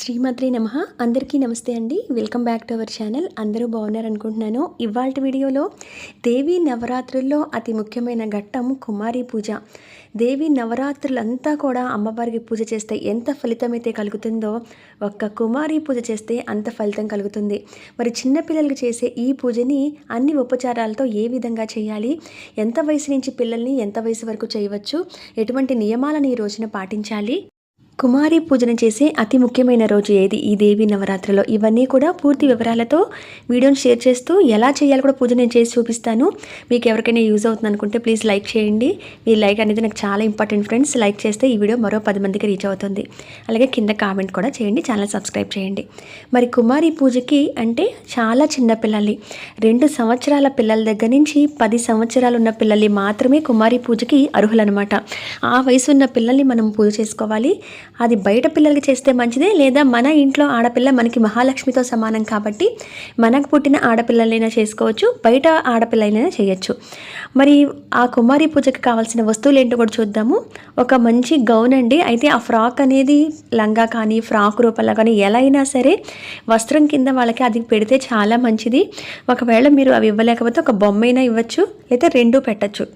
శ్రీమాత్రి నమ. అందరికీ నమస్తే అండి. Welcome back to our channel అందరూ బాగున్నారు అనుకుంటున్నాను. ఇవాళ వీడియోలో దేవీ నవరాత్రుల్లో అతి ముఖ్యమైన ఘట్టం కుమారి పూజ. దేవి నవరాత్రులంతా కూడా అమ్మవారికి పూజ చేస్తే ఎంత ఫలితం అయితే కలుగుతుందో ఒక్క కుమారి పూజ చేస్తే అంత ఫలితం కలుగుతుంది. మరి చిన్నపిల్లలకు చేసే ఈ పూజని అన్ని ఉపచారాలతో ఏ విధంగా చేయాలి? ఎంత వయసు నుంచి పిల్లల్ని ఎంత వయసు వరకు చేయవచ్చు? ఎటువంటి నియమాలను ఈ రోజున పాటించాలి? కుమారి పూజన చేసే అతి ముఖ్యమైన రోజు ఏది? ఈ దేవి నవరాత్రిలో ఇవన్నీ కూడా పూర్తి వివరాలతో వీడియోని షేర్ చేస్తూ ఎలా చేయాలి కూడా పూజ నేను చేసి చూపిస్తాను. మీకు ఎవరికైనా యూజ్ అవుతుంది అనుకుంటే ప్లీజ్ లైక్ చేయండి. మీ లైక్ అనేది నాకు చాలా ఇంపార్టెంట్ ఫ్రెండ్స్. లైక్ చేస్తే ఈ వీడియో మరో పది మందికి రీచ్ అవుతుంది. అలాగే కింద కామెంట్ కూడా చేయండి. ఛానల్ సబ్స్క్రైబ్ చేయండి. మరి కుమారి పూజకి అంటే చాలా చిన్న పిల్లల్ని. రెండు సంవత్సరాల పిల్లల దగ్గర నుంచి పది సంవత్సరాలు ఉన్న పిల్లల్ని మాత్రమే కుమారి పూజకి అర్హులనమాట ఆ వయసు ఉన్న పిల్లల్ని మనం పూజ చేసుకోవాలి. అది బయట పిల్లలకి చేస్తే మంచిదే లేదా మన ఇంట్లో ఆడపిల్ల మనకి మహాలక్ష్మితో సమానం కాబట్టి మనకు పుట్టిన ఆడపిల్లలైనా చేసుకోవచ్చు బయట ఆడపిల్లలైనా చేయొచ్చు. మరి ఆ కుమారి పూజకి కావాల్సిన వస్తువులు ఏంటో కూడా చూద్దాము. ఒక మంచి గౌన్ అండి. అయితే ఆ ఫ్రాక్ అనేది లంగా కానీ ఫ్రాక్ రూపంలో కానీ ఎలా అయినా సరే వస్త్రం కింద వాళ్ళకి అది పెడితే చాలా మంచిది. ఒకవేళ మీరు అవి ఇవ్వలేకపోతే ఒక బొమ్మైనా ఇవ్వచ్చు లేదా రెండూ పెట్టచ్చు.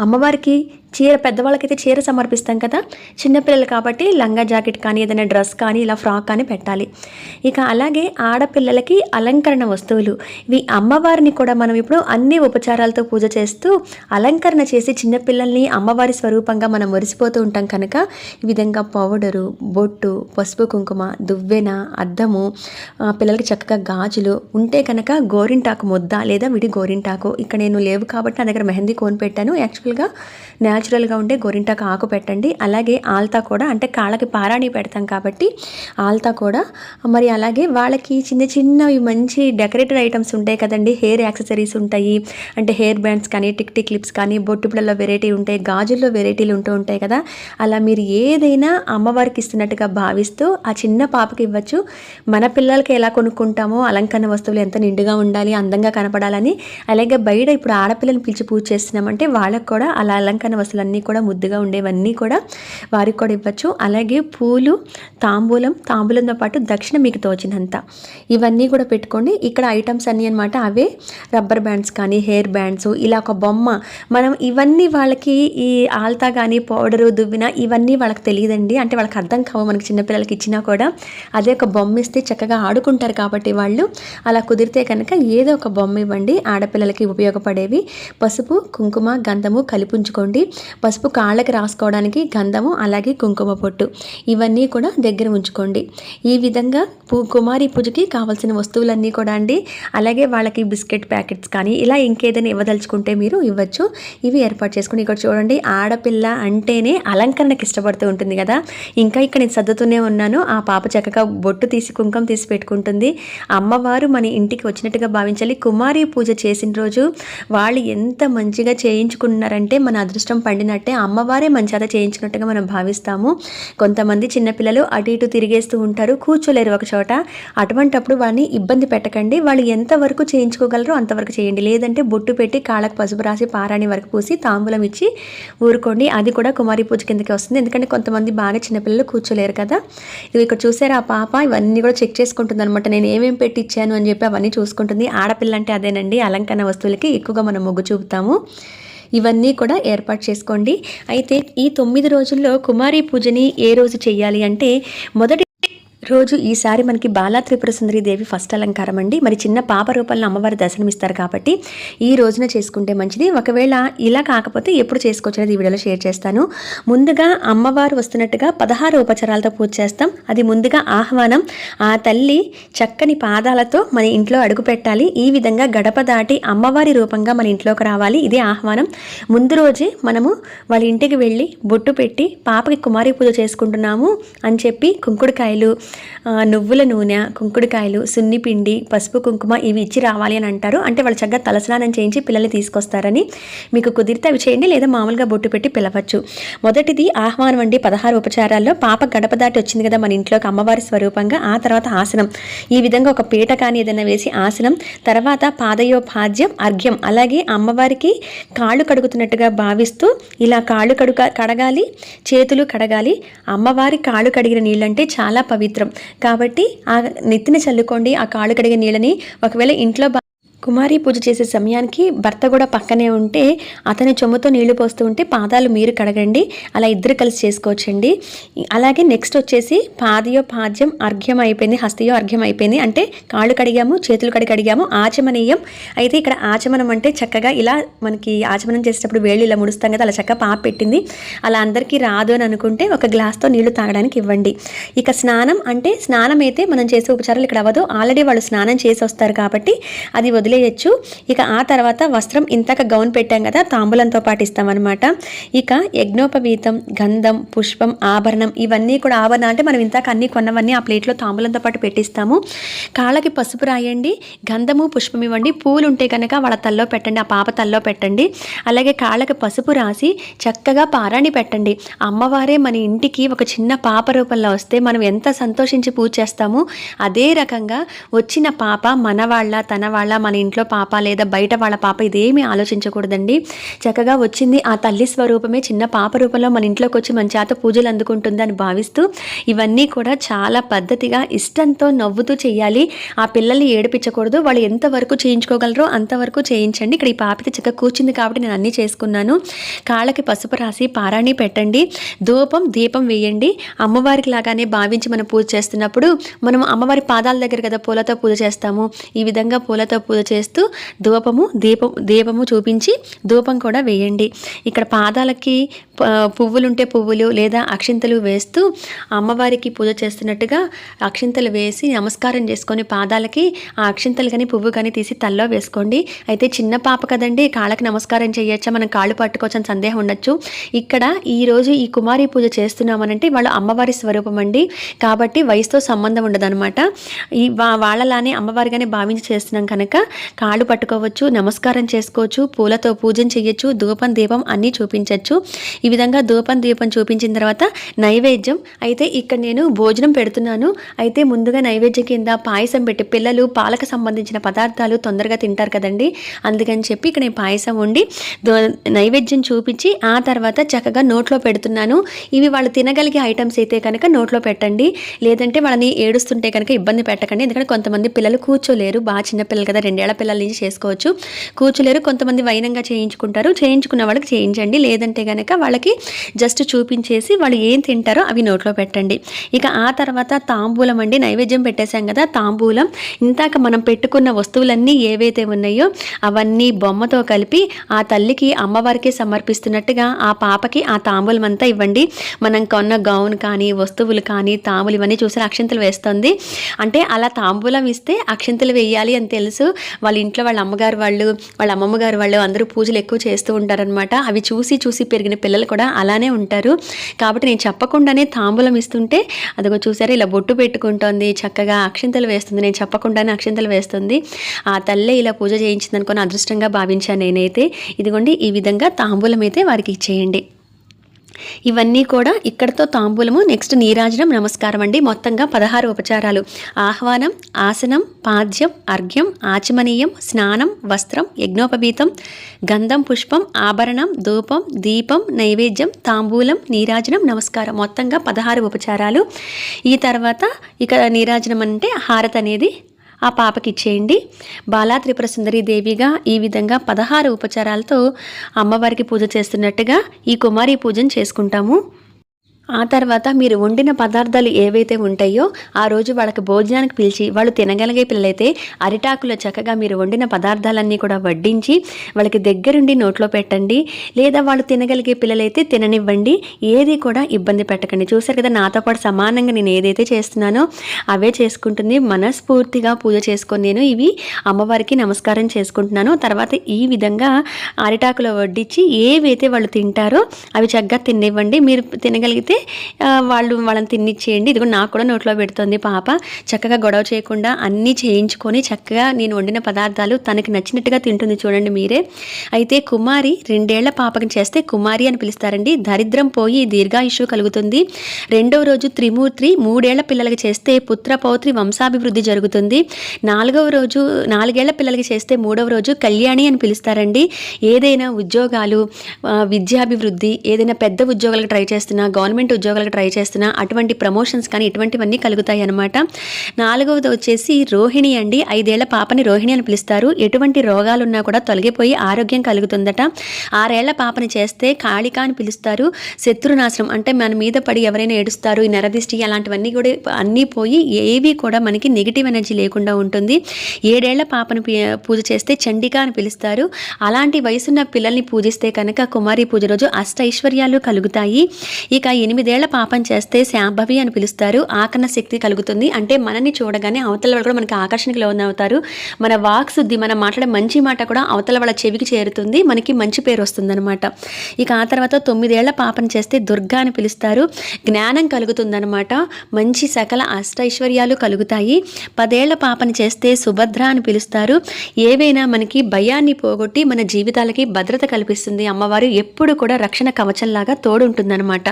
అమ్మవారికి చీర పెద్దవాళ్ళకైతే చీర సమర్పిస్తాం కదా. చిన్నపిల్లలు కాబట్టి లంగా జాకెట్ కానీ ఏదైనా డ్రెస్ కానీ ఇలా ఫ్రాక్ కానీ పెట్టాలి. ఇక అలాగే ఆడపిల్లలకి అలంకరణ వస్తువులు. ఇవి అమ్మవారిని కూడా మనం ఇప్పుడు అన్ని ఉపచారాలతో పూజ చేస్తూ అలంకరణ చేసి చిన్నపిల్లల్ని అమ్మవారి స్వరూపంగా మనం మురిసిపోతూ ఉంటాం కనుక ఈ విధంగా పౌడరు బొట్టు పసుపు కుంకుమ దువ్వెన అద్దము పిల్లలకి చక్కగా గాజులు ఉంటే కనుక గోరింటాకు ముద్ద లేదా విడి గోరింటాకు. ఇక్కడ నేను లేవు కాబట్టి నా దగ్గర మెహందీ కోన్ పెట్టాను. యాక్చువల్గా న్యాచురల్గా ఉండే గోరింటాకు ఆకు పెట్టండి. అలాగే ఆల్తా కూడా అంటే కాళ్ళకి పారాణి పెడతాం కాబట్టి ఆల్తా కూడా. మరి అలాగే వాళ్ళకి చిన్న చిన్నవి మంచి డెకరేటెడ్ ఐటమ్స్ ఉంటాయి కదండి. హెయిర్ యాక్సెసరీస్ ఉంటాయి. అంటే హెయిర్ బ్యాండ్స్ కానీ టిక్ టిక్ క్లిప్స్ కానీ బొట్టు వెరైటీ ఉంటాయి గాజుల్లో వెరైటీలు ఉంటూ ఉంటాయి కదా. అలా మీరు ఏదైనా అమ్మవారికి ఇస్తున్నట్టుగా భావిస్తూ ఆ చిన్న పాపకి ఇవ్వచ్చు. మన పిల్లలకి ఎలా కొనుక్కుంటామో అలంకరణ వస్తువులు ఎంత నిండుగా ఉండాలి అందంగా కనపడాలని. అలాగే బయట ఇప్పుడు ఆడపిల్లని పిలిచి పూజ చేస్తున్నామంటే వాళ్ళకు కూడా అలా అలంకరణ వస్తువులు వస్తువులన్నీ కూడా ముద్దుగా ఉండేవన్నీ కూడా వారికి కూడా ఇవ్వచ్చు. అలాగే పూలు తాంబూలం తాంబూలంతో పాటు దక్షిణ మీకు తోచినంత. ఇవన్నీ కూడా పెట్టుకోండి. ఇక్కడ ఐటమ్స్ అన్నీ అనమాట అవే. రబ్బర్ బ్యాండ్స్ కానీ హెయిర్ బ్యాండ్స్ ఇలా ఒక బొమ్మ. మనం ఇవన్నీ వాళ్ళకి ఈ ఆల్తా కానీ పౌడరు దువ్విన ఇవన్నీ వాళ్ళకి తెలియదండి. అంటే వాళ్ళకి అర్థం కావు మనకి చిన్నపిల్లలకి ఇచ్చినా కూడా. అదే ఒక బొమ్మ ఇస్తే చక్కగా ఆడుకుంటారు కాబట్టి వాళ్ళు. అలా కుదిరితే కనుక ఏదో ఒక బొమ్మ ఇవ్వండి. ఆడపిల్లలకి ఉపయోగపడేవి. పసుపు కుంకుమ గంధము కలిపుంచుకోండి పసుపు కాళ్ళకి రాసుకోవడానికి గంధము అలాగే కుంకుమ పొట్టు. ఇవన్నీ కూడా దగ్గర ఉంచుకోండి. ఈ విధంగా పూ కుమారి పూజకి కావాల్సిన వస్తువులన్నీ కూడా అండి. అలాగే వాళ్ళకి బిస్కెట్ ప్యాకెట్స్ కానీ ఇలా ఇంకేదైనా ఇవ్వదలుచుకుంటే మీరు ఇవ్వచ్చు. ఇవి ఏర్పాటు చేసుకుని ఇక్కడ చూడండి. ఆడపిల్ల అంటేనే అలంకరణకి ఇష్టపడుతూ ఉంటుంది కదా. ఇంకా ఇక్కడ నేను సర్దుతూనే ఉన్నాను. ఆ పాప చక్కగా బొట్టు తీసి కుంకం తీసి పెట్టుకుంటుంది. అమ్మవారు మన ఇంటికి వచ్చినట్టుగా భావించాలి. కుమారి పూజ చేసిన రోజు వాళ్ళు ఎంత మంచిగా చేయించుకున్నారంటే మన అదృష్టం పండినట్టే అమ్మవారే మంచిగా చేయించినట్టుగా మనం భావిస్తాము. కొంతమంది చిన్నపిల్లలు అటు ఇటు తిరిగేస్తూ ఉంటారు. కూర్చోలేరు ఒక చోట. అటువంటప్పుడు వాళ్ళని ఇబ్బంది పెట్టకండి. వాళ్ళు ఎంతవరకు చేయించుకోగలరో అంతవరకు చేయండి. లేదంటే బొట్టు పెట్టి కాళ్ళకు పసుపు రాసి పారాణి వరకు పూసి తాంబూలం ఇచ్చి ఊరుకోండి. అది కూడా కుమారి పూజ కిందకి వస్తుంది. ఎందుకంటే కొంతమంది బాగా చిన్నపిల్లలు కూర్చోలేరు కదా. ఇది ఇక్కడ చూసారా ఆ పాప? ఇవన్నీ కూడా చెక్ చేసుకుంటుంది అనమాట నేను ఏమేమి పెట్టి ఇచ్చాను అని చెప్పి అవన్నీ చూసుకుంటుంది. ఆడపిల్ల అంటే అదేనండి. అలంకరణ వస్తువులకి ఎక్కువగా మనం మొగ్గు చూపుతాము. ఇవన్నీ కూడా ఏర్పాటు చేసుకోండి. అయితే ఈ తొమ్మిది రోజుల్లో కుమారి పూజని ఏ రోజు చేయాలి అంటే మొదటి రోజు ఈసారి మనకి బాలా త్రిపుర సుందరి దేవి ఫస్ట్ అలంకారం అండి. మరి చిన్న పాప రూపంలో అమ్మవారి దర్శనమిస్తారు కాబట్టి ఈ రోజున చేసుకుంటే మంచిది. ఒకవేళ ఇలా కాకపోతే ఎప్పుడు చేసుకోవచ్చు అనేది ఈ వీడియోలో షేర్ చేస్తాను. ముందుగా అమ్మవారు వస్తున్నట్టుగా పదహారు ఉపచారాలతో పూజ చేస్తాం. అది ముందుగా ఆహ్వానం. ఆ తల్లి చక్కని పాదాలతో మన ఇంట్లో అడుగు పెట్టాలి. ఈ విధంగా గడప దాటి అమ్మవారి రూపంగా మన ఇంట్లోకి రావాలి. ఇదే ఆహ్వానం. ముందు రోజే మనము వాళ్ళ ఇంటికి వెళ్ళి బొట్టు పెట్టి పాపకి కుమారి పూజ చేసుకుంటున్నాము అని చెప్పి కుంకుడుకాయలు నువ్వుల నూనె కుంకుడుకాయలు సున్నిపిండి పసుపు కుంకుమ ఇవి ఇచ్చి రావాలి అని అంటారు. అంటే వాళ్ళు చక్కగా తలస్నానం చేయించి పిల్లల్ని తీసుకొస్తారని మీకు కుదిరితే అవి చేయండి లేదా మామూలుగా బొట్టు పెట్టి పిలవచ్చు. మొదటిది ఆహ్వానం అండి. పదహారు ఉపచారాల్లో పాప గడప దాటి వచ్చింది కదా మన ఇంట్లోకి అమ్మవారి స్వరూపంగా ఆ తర్వాత ఆసనం. ఈ విధంగా ఒక పీట కానీ ఏదైనా వేసి ఆసనం తర్వాత పాదయోపాద్యం అర్ఘ్యం. అలాగే అమ్మవారికి కాళ్ళు కడుగుతున్నట్టుగా భావిస్తూ ఇలా కాళ్ళు కడుక కడగాలి చేతులు కడగాలి. అమ్మవారి కాళ్ళు కడిగిన నీళ్ళంటే చాలా పవిత్రం పవిత్రం. కాబట్టి ఆ నెత్తిన చల్లుకోండి ఆ కాళ్ళు కడిగే నీళ్ళని. ఒకవేళ ఇంట్లో బా- కుమారి పూజ చేసే సమయానికి భర్త కూడా పక్కనే ఉంటే అతని చెమ్ముతో నీళ్ళు పోస్తూ ఉంటే పాదాలు మీరు కడగండి అలా ఇద్దరు కలిసి చేసుకోవచ్చండి. అలాగే నెక్స్ట్ వచ్చేసి పాదయో పాద్యం అర్ఘ్యం అయిపోయింది హస్తయో అర్ఘ్యం అయిపోయింది. అంటే కాళ్ళు కడిగాము చేతులు కడిగి కడిగాము ఆచమనీయం. అయితే ఇక్కడ ఆచమనం అంటే చక్కగా ఇలా మనకి ఆచమనం చేసేటప్పుడు వేళ్ళు ఇలా ముడుస్తాం కదా అలా చక్కగా పాప పెట్టింది. అలా అందరికీ రాదు అని అనుకుంటే ఒక గ్లాస్తో నీళ్ళు తాగడానికి ఇవ్వండి. ఇక స్నానం అంటే స్నానం అయితే మనం చేసే ఉపచారాలు ఇక్కడ అవ్వదు. ఆల్రెడీ వాళ్ళు స్నానం చేసి వస్తారు కాబట్టి అది వదిలేయచ్చు ఇక ఆ తర్వాత వస్త్రం ఇంతక గౌన్ పెట్టాం కదా తాంబూలంతో పాటు ఇస్తామన్నమాట. ఇక యజ్ఞోపవీతం గంధం పుష్పం ఆభరణం ఇవన్నీ కూడా ఆభరణం అంటే మనం ఇంతక అన్ని కొన్నవన్నీ ఆ ప్లేట్లో తాంబూలంతో పాటు పెట్టిస్తాము. కాళ్ళకి పసుపు రాయండి గంధము పుష్పం ఇవ్వండి. పూలు ఉంటే కనుక వాళ్ళ తల్లో పెట్టండి ఆ పాప తల్లో పెట్టండి. అలాగే కాళ్ళకి పసుపు రాసి చక్కగా పారాణి పెట్టండి. అమ్మవారే మన ఇంటికి ఒక చిన్న పాప రూపంలో వస్తే మనం ఎంత సంతోషించి పూజ చేస్తామో. అదే రకంగా వచ్చిన పాప మన వాళ్ళ తన వాళ్ళ మన ఇంట్లో పాప లేదా బయట వాళ్ళ పాప ఇదేమీ ఆలోచించకూడదండి. చక్కగా వచ్చింది ఆ తల్లి స్వరూపమే చిన్న పాప రూపంలో మన ఇంట్లోకి వచ్చి మన చేత పూజలు అందుకుంటుందని భావిస్తూ ఇవన్నీ కూడా చాలా పద్ధతిగా ఇష్టంతో నవ్వుతూ చేయాలి. ఆ పిల్లల్ని ఏడిపించకూడదు. వాళ్ళు ఎంతవరకు చేయించుకోగలరో అంతవరకు చేయించండి. ఇక్కడ ఈ పాపిత చక్కగా కూర్చుంది కాబట్టి నేను అన్నీ చేసుకున్నాను. కాళ్ళకి పసుపు రాసి పారాణి పెట్టండి. ధూపం దీపం వేయండి. అమ్మవారికి లాగానే భావించి మనం పూజ చేస్తున్నప్పుడు మనం అమ్మవారి పాదాల దగ్గర కదా పూలతో పూజ చేస్తాము. ఈ విధంగా పూలతో పూజ చేస్తూ ధూపము దీపం దీపము చూపించి ధూపం కూడా వేయండి. ఇక్కడ పాదాలకి పువ్వులుంటే పువ్వులు లేదా అక్షింతలు వేస్తూ అమ్మవారికి పూజ చేస్తున్నట్టుగా అక్షింతలు వేసి నమస్కారం చేసుకొని పాదాలకి ఆ అక్షింతలు కానీ పువ్వు కానీ తీసి తల్లో వేసుకోండి. అయితే చిన్న పాప కదండి కాళ్ళకి నమస్కారం చేయొచ్చా? మనం కాళ్ళు పట్టుకోవచ్చు అని సందేహం ఉండొచ్చు. ఇక్కడ ఈరోజు ఈ కుమారి పూజ చేస్తున్నామనంటే వాళ్ళు అమ్మవారి స్వరూపం అండి. కాబట్టి వయసుతో సంబంధం ఉండదన్నమాట. ఈ వా- వాళ్ళలానే అమ్మవారిగానే భావించి చేస్తున్నాం కనుక కాళ్ళు పట్టుకోవచ్చు నమస్కారం చేసుకోవచ్చు పూలతో పూజం చేయొచ్చు ధూపం దీపం అన్నీ చూపించవచ్చు ఈ విధంగా ధూపం దీపం చూపించిన తర్వాత నైవేద్యం. అయితే ఇక్కడ నేను భోజనం పెడుతున్నాను. అయితే ముందుగా నైవేద్యం కింద పాయసం పెట్టి పిల్లలు పాలకు సంబంధించిన పదార్థాలు తొందరగా తింటారు కదండి. అందుకని చెప్పి ఇక్కడ నేను పాయసం వండి దో- నైవేద్యం చూపించి ఆ తర్వాత చక్కగా నోట్లో పెడుతున్నాను. ఇవి వాళ్ళు తినగలిగే ఐటమ్స్ అయితే కనుక నోట్లో పెట్టండి. లేదంటే వాళ్ళని ఏడుస్తుంటే కనుక ఇబ్బంది పెట్టకండి. ఎందుకంటే కొంతమంది పిల్లలు కూర్చోలేరు. బాగా చిన్నపిల్లలు కదా రెండు రెండేళ్ళ పిల్లల నుంచి చేసుకోవచ్చు. కూర్చోలేరు కొంతమంది వైనంగా చేయించుకుంటారు. చేయించుకున్న వాళ్ళకి చేయించండి. లేదంటే కనుక వాళ్ళకి జస్ట్ చూపించేసి వాళ్ళు ఏం తింటారో అవి నోట్లో పెట్టండి. ఇక ఆ తర్వాత తాంబూలం అండి. నైవేద్యం పెట్టేశాం కదా తాంబూలం. ఇంతాక మనం పెట్టుకున్న వస్తువులన్నీ ఏవైతే ఉన్నాయో అవన్నీ బొమ్మతో కలిపి ఆ తల్లికి అమ్మవారికి సమర్పిస్తున్నట్టుగా ఆ పాపకి ఆ తాంబూలం అంతా ఇవ్వండి. మనం కొన్న గౌన్ కానీ వస్తువులు కానీ తాంబులు ఇవన్నీ చూసి అక్షింతలు వేస్తుంది. అంటే అలా తాంబూలం ఇస్తే అక్షంతలు వేయాలి అని తెలుసు. వాళ్ళ ఇంట్లో వాళ్ళ అమ్మగారు వాళ్ళు వాళ్ళ అమ్మమ్మ గారు వాళ్ళు అందరూ పూజలు ఎక్కువ చేస్తూ ఉంటారనమాట అవి చూసి చూసి పెరిగిన పిల్లలు కూడా అలానే ఉంటారు. కాబట్టి నేను చెప్పకుండానే తాంబూలం ఇస్తుంటే అదిగో చూసారా ఇలా బొట్టు పెట్టుకుంటోంది చక్కగా అక్షింతలు వేస్తుంది నేను చెప్పకుండానే అక్షింతలు వేస్తుంది. ఆ తల్లే ఇలా పూజ చేయించింది అనుకుని అదృష్టంగా భావించాను నేనైతే. ఇదిగోండి ఈ విధంగా తాంబూలం అయితే వారికి ఇచ్చేయండి. ఇవన్నీ కూడా ఇక్కడతో తాంబూలము. నెక్స్ట్ నీరాజనం నమస్కారం అండి. మొత్తంగా పదహారు ఉపచారాలు. ఆహ్వానం ఆసనం పాద్యం అర్ఘ్యం ఆచమనీయం స్నానం వస్త్రం యజ్ఞోపవీతం గంధం పుష్పం ఆభరణం ధూపం దీపం నైవేద్యం తాంబూలం నీరాజనం నమస్కారం. మొత్తంగా పదహారు ఉపచారాలు. ఈ తర్వాత ఇక నీరాజనం అంటే హారత అనేది ఆ పాపకి ఇచ్చేయండి. బాలా త్రిపుర సుందరి దేవిగా ఈ విధంగా పదహారు ఉపచారాలతో అమ్మవారికి పూజ చేస్తున్నట్టుగా ఈ కుమారి పూజను చేసుకుంటాము. ఆ తర్వాత మీరు వండిన పదార్థాలు ఏవైతే ఉంటాయో ఆ రోజు వాళ్ళకి భోజనానికి పిలిచి వాళ్ళు తినగలిగే పిల్లలైతే అరిటాకులో చక్కగా మీరు వండిన పదార్థాలన్నీ కూడా వడ్డించి వాళ్ళకి దగ్గరుండి నోట్లో పెట్టండి లేదా వాళ్ళు తినగలిగే పిల్లలైతే తిననివ్వండి ఏది కూడా ఇబ్బంది పెట్టకండి. చూసారు కదా నాతో పాటు సమానంగా నేను ఏదైతే చేస్తున్నానో అవే చేసుకుంటుంది. మనస్ఫూర్తిగా పూజ చేసుకొని నేను ఇవి అమ్మవారికి నమస్కారం చేసుకుంటున్నాను. తర్వాత ఈ విధంగా అరిటాకులో వడ్డించి ఏవైతే వాళ్ళు తింటారో అవి చక్కగా తినివ్వండి. మీరు తినగలిగితే అయితే వాళ్ళు వాళ్ళని తినిచ్చేయండి. ఇదిగో నాకు కూడా నోట్లో పెడుతుంది పాప. చక్కగా గొడవ చేయకుండా అన్నీ చేయించుకొని చక్కగా నేను వండిన పదార్థాలు తనకి నచ్చినట్టుగా తింటుంది చూడండి మీరే. అయితే కుమారి రెండేళ్ళ పాపకి చేస్తే కుమారి అని పిలుస్తారండి. దరిద్రం పోయి దీర్ఘాయుషు కలుగుతుంది. రెండవ రోజు త్రిమూర్తి మూడేళ్ళ పిల్లలకి చేస్తే పుత్ర పౌత్రి వంశాభివృద్ధి జరుగుతుంది. నాలుగవ రోజు నాలుగేళ్ళ పిల్లలకి చేస్తే మూడవ రోజు కళ్యాణి అని పిలుస్తారండి. ఏదైనా ఉద్యోగాలు విద్యాభివృద్ధి ఏదైనా పెద్ద ఉద్యోగాలకు ట్రై చేస్తున్నా గవర్నమెంట్ గవర్నమెంట్ ఉద్యోగాలకు ట్రై చేస్తున్నా అటువంటి ప్రమోషన్స్ కానీ ఇటువంటివన్నీ కలుగుతాయి అనమాట నాలుగవది వచ్చేసి రోహిణి అండి. ఐదేళ్ళ పాపని రోహిణి అని పిలుస్తారు. ఎటువంటి రోగాలున్నా కూడా తొలగిపోయి ఆరోగ్యం కలుగుతుందట. ఆరేళ్ళ పాపని చేస్తే కాళిక అని పిలుస్తారు. శత్రునాశనం అంటే మన మీద పడి ఎవరైనా ఏడుస్తారు ఈ నరదిష్టి అలాంటివన్నీ కూడా అన్నీ పోయి ఏవి కూడా మనకి నెగిటివ్ ఎనర్జీ లేకుండా ఉంటుంది. ఏడేళ్ళ పాపను పూజ చేస్తే చండిక అని పిలుస్తారు. అలాంటి వయసున్న పిల్లల్ని పూజిస్తే కనుక కుమారి పూజ రోజు అష్ట ఐశ్వర్యాలు కలుగుతాయి. ఇక ఎనిమిదేళ్ళ పాపం చేస్తే శాంభవి అని పిలుస్తారు. ఆకర్ణ శక్తి కలుగుతుంది. అంటే మనని చూడగానే అవతల వాళ్ళు కూడా మనకి ఆకర్షణకు లోనవుతారు. మన వాక్ శుద్ధి మనం మాట్లాడే మంచి మాట కూడా అవతల వాళ్ళ చెవికి చేరుతుంది. మనకి మంచి పేరు వస్తుందన్నమాట. ఇక ఆ తర్వాత తొమ్మిదేళ్ళ పాపం చేస్తే దుర్గా అని పిలుస్తారు. జ్ఞానం కలుగుతుందన్నమాట. మంచి సకల అష్టైశ్వర్యాలు కలుగుతాయి. పదేళ్ళ పాపన చేస్తే సుభద్ర అని పిలుస్తారు. ఏవైనా మనకి భయాన్ని పోగొట్టి మన జీవితాలకి భద్రత కల్పిస్తుంది. అమ్మవారు ఎప్పుడు కూడా రక్షణ కవచంలాగా తోడుంటుందన్నమాట.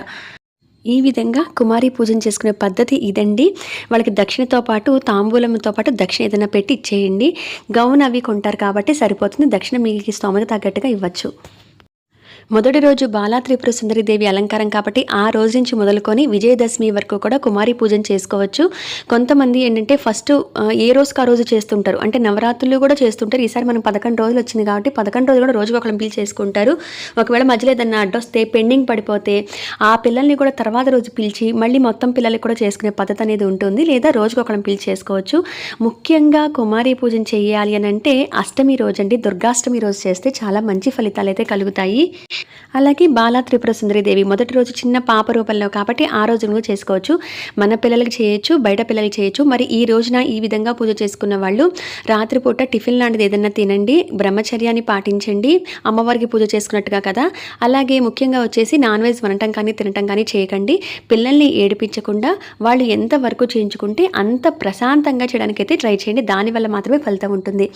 ఈ విధంగా కుమారి పూజన చేసుకునే పద్ధతి ఇదండి. వాళ్ళకి దక్షిణతో పాటు తాంబూలంతో పాటు దక్షిణ ఏదైనా పెట్టి ఇచ్చేయండి. గౌన్ అవి కొంటారు కాబట్టి సరిపోతుంది. దక్షిణ మీకు స్తోమత తగ్గట్టుగా ఇవ్వచ్చు. మొదటి రోజు బాలా త్రిపుర సుందరి దేవి అలంకారం కాబట్టి ఆ రోజు నుంచి మొదలుకొని విజయదశమి వరకు కూడా కుమారి పూజను చేసుకోవచ్చు. కొంతమంది ఏంటంటే ఫస్ట్ ఏ రోజుకి ఆ రోజు చేస్తుంటారు? అంటే నవరాత్రులు కూడా చేస్తుంటారు. ఈసారి మనం పదకొండు రోజులు వచ్చింది కాబట్టి పదకొండు రోజులు కూడా రోజుకు ఒకళ్ళని పిలిచి చేసుకుంటారు. ఒకవేళ మధ్యలో ఏదన్నా అడ్డొస్తే పెండింగ్ పడిపోతే ఆ పిల్లల్ని కూడా తర్వాత రోజు పిలిచి మళ్ళీ మొత్తం పిల్లలకి కూడా చేసుకునే పద్ధతి అనేది ఉంటుంది. లేదా రోజుకు ఒకళ్ళని పిలిచి చేసుకోవచ్చు. ముఖ్యంగా కుమారి పూజను చేయాలి అని అంటే అష్టమి రోజు అండి దుర్గాష్టమి రోజు చేస్తే చాలా మంచి ఫలితాలు అయితే కలుగుతాయి. అలాగే బాలా త్రిపుర సుందరి దేవి. మొదటి రోజు చిన్న పాప రూపంలో కాబట్టి ఆ రోజు నువ్వు చేసుకోవచ్చు. మన పిల్లలకి చేయొచ్చు బయట పిల్లలకి చేయొచ్చు. మరి ఈ రోజున ఈ విధంగా పూజ చేసుకున్న వాళ్ళు రాత్రిపూట టిఫిన్ లాంటిది ఏదన్నా తినండి బ్రహ్మచర్యాన్ని పాటించండి అమ్మవారికి పూజ చేసుకున్నట్టుగా కదా. అలాగే ముఖ్యంగా వచ్చేసి నాన్ వెజ్ వనటం కానీ తినటం కానీ చేయకండి. పిల్లల్ని ఏడిపించకుండా వాళ్ళు ఎంత వరకు చేయించుకుంటే అంత ప్రశాంతంగా చేయడానికైతే ట్రై చేయండి. దానివల్ల మాత్రమే ఫలితం ఉంటుంది.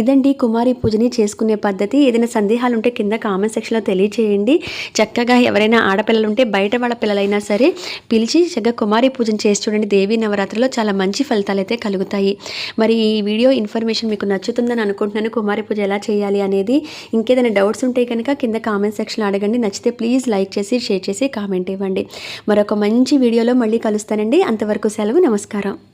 ఇదండి కుమారి పూజని చేసుకునే పద్ధతి. ఏదైనా సందేహాలు ఉంటే కింద కామెంట్ సెక్షన్లో తెలియచేయండి. చక్కగా ఎవరైనా ఆడపిల్లలు ఉంటే బయట వాళ్ళ పిల్లలైనా సరే పిలిచి చక్కగా కుమారి పూజను చేసి చూడండి. దేవీ నవరాత్రిలో చాలా మంచి ఫలితాలు అయితే కలుగుతాయి. మరి ఈ వీడియో ఇన్ఫర్మేషన్ మీకు నచ్చుతుందని అనుకుంటున్నాను. కుమారి పూజ ఎలా చేయాలి అనేది ఇంకేదైనా డౌట్స్ ఉంటే కనుక కింద కామెంట్ సెక్షన్లో అడగండి. నచ్చితే ప్లీజ్ లైక్ చేసి షేర్ చేసి కామెంట్ ఇవ్వండి. మరొక మంచి వీడియోలో మళ్ళీ కలుస్తానండి. అంతవరకు సెలవు నమస్కారం.